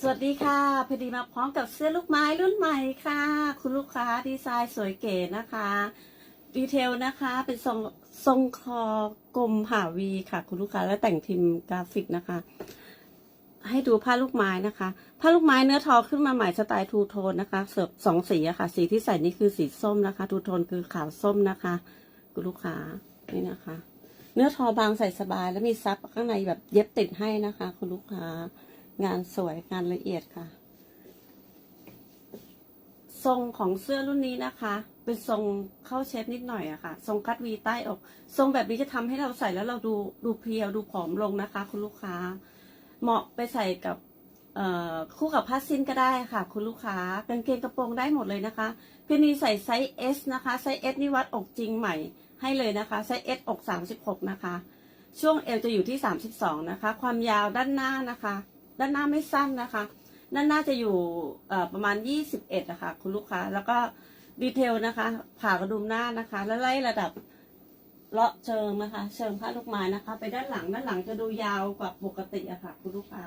สวัสดีค่ะพอดีมาพร้อมกับเสื้อลูกไม้รุ่นใหม่ค่ะ คุณลูกค้าดีไซน์สวยเก๋นะคะ ดีเทลนะคะ เป็นทรงทรงคอกลมผ่าวีค่ะ คุณลูกค้าและแต่งพิมพ์กราฟิกนะคะ ให้ดูผ้าลูกไม้นะคะผ้าลูกไม้เนื้อทอขึ้นมาใหม่สไตล์ทูโทนนะคะเสิร์ฟสองสีอะค่ะ สีที่ใส่นี่คือสีส้มนะคะทูโทนคือขาวส้มนะคะ คุณลูกค้านี่นะคะ เนื้อทอบางใส่สบาย แล้วมีซับข้างในแบบเย็บติดให้นะคะ คุณลูกค้า งานสวยงานละเอียดค่ะ ทรงของเสื้อรุ่นนี้นะคะ เป็นทรงเข้าเชฟนิดหน่อยอะค่ะ ทรงคัดวีใต้อก ทรงแบบนี้จะทำให้เราใส่แล้วเราดูดูเพียวดูผอมลงนะคะ คุณลูกค้า เหมาะไปใส่กับคู่กับผ้าสิ้นก็ได้ค่ะ คุณลูกค้ากางเกงกระโปรงได้หมดเลยนะคะพี่นีใส่ไซส์ S นะคะ ไซส์ S นี่วัดอกจริงใหม่ให้เลยนะคะ ไซส์ S อก 36 นะคะ ช่วงเอวจะอยู่ที่ 32 นะคะ ความยาวด้านหน้านะคะ ด้านหน้าไม่สั้นนะคะ ด้านหน้าจะอยู่ประมาณ 21นะคะคุณลูกค้า แล้วก็ดีเทลนะคะผ่ากระดุมหน้านะคะ แล้วไล่ระดับเลาะเชิงนะคะ เชิงผ้าลูกไม้นะคะ ไปด้านหลังด้านหลังจะดูยาวกว่าปกติอะค่ะ คุณลูกค้า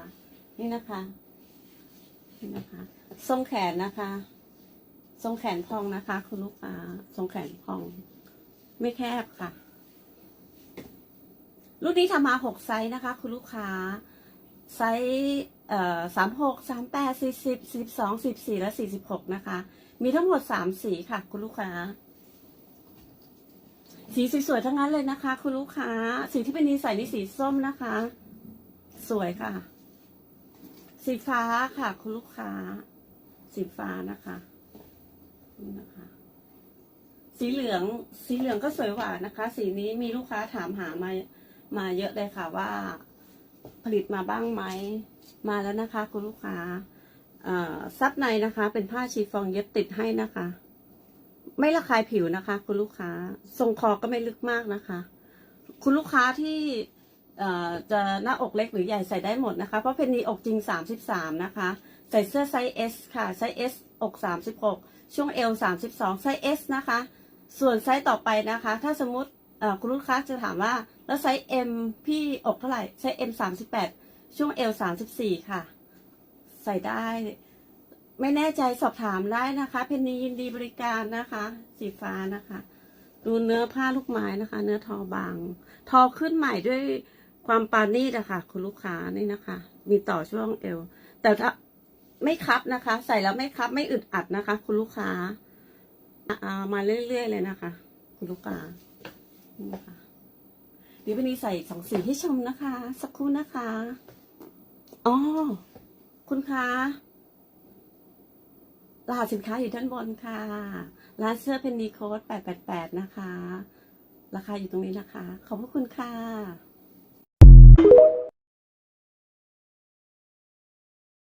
นี่นะคะนี่นะคะทรงแขนนะคะทรงแขนพองนะคะ คุณลูกค้าทรงแขนพอง ไม่แคบค่ะ รุ่นนี้ทำมาหกไซส์นะคะ คุณลูกค้า ไซส์สามหกสามแปดสี่สิบสิบสองสิบสี่และสี่สิบหกนะคะ มีทั้งหมดสามสีค่ะ คุณลูกค้า สีสวยๆทั้งนั้นเลยนะคะ คุณลูกค้า สีที่เป็นนีใส่นี่สีส้มนะคะ สวยค่ะ สีฟ้าค่ะ คุณลูกค้า สีฟ้านะคะนี่นะคะ สีเหลือง สีเหลืองก็สวยหวานนะคะ สีนี้มีลูกค้าถามหามามาเยอะเลยค่ะว่า ผลิตมาบ้างไหม มาแล้วนะคะ คุณลูกค้าซับในนะคะ เป็นผ้าชีฟองเย็บติดให้นะคะ ไม่ระคายผิวนะคะ คุณลูกค้า ทรงคอก็ไม่ลึกมากนะคะ คุณลูกค้าที่จะหน้าอกเล็กหรือใหญ่ใส่ได้หมดนะคะ เพราะเพนนีอกจริง 33 นะคะ ใส่เสื้อไซส์ S ค่ะ ไซส์ S อก 36 ช่วงเอว 32 ไซส์ S นะคะ ส่วนไซส์ต่อไปนะคะ ถ้าสมมติ คุณลูกค้าจะถามว่าแล้วไซส์ M พี่อกเท่าไหร่ไซส์ M 38ช่วงเอว34ค่ะ ใส่ได้ ไม่แน่ใจสอบถามได้นะคะ เพนนียินดีบริการนะคะ สีฟ้านะคะ ดูเนื้อผ้าลูกไม้นะคะ เนื้อทอบาง ทอขึ้นใหม่ด้วยความปานีตอะคะคุณลูกค้านี่นะคะ มีต่อช่วงเอว แต่ถ้าไม่คับนะคะ ใส่แล้วไม่คับไม่อึดอัดนะคะ คุณลูกค้าเอามาเรื่อยๆเลยนะคะ คุณลูกค้า นี่ค่ะเดี๋ยววันนี้ใส่สองสีให้ชมนะคะ สักครู่นะคะอ๋อคุณคะรหัสสินค้าอยู่ด้านบนค่ะร้านเสื้อเพนนีโค้ดแปดแปดแปดนะคะ ราคาอยู่ตรงนี้นะคะ ขอบพระคุณค่ะ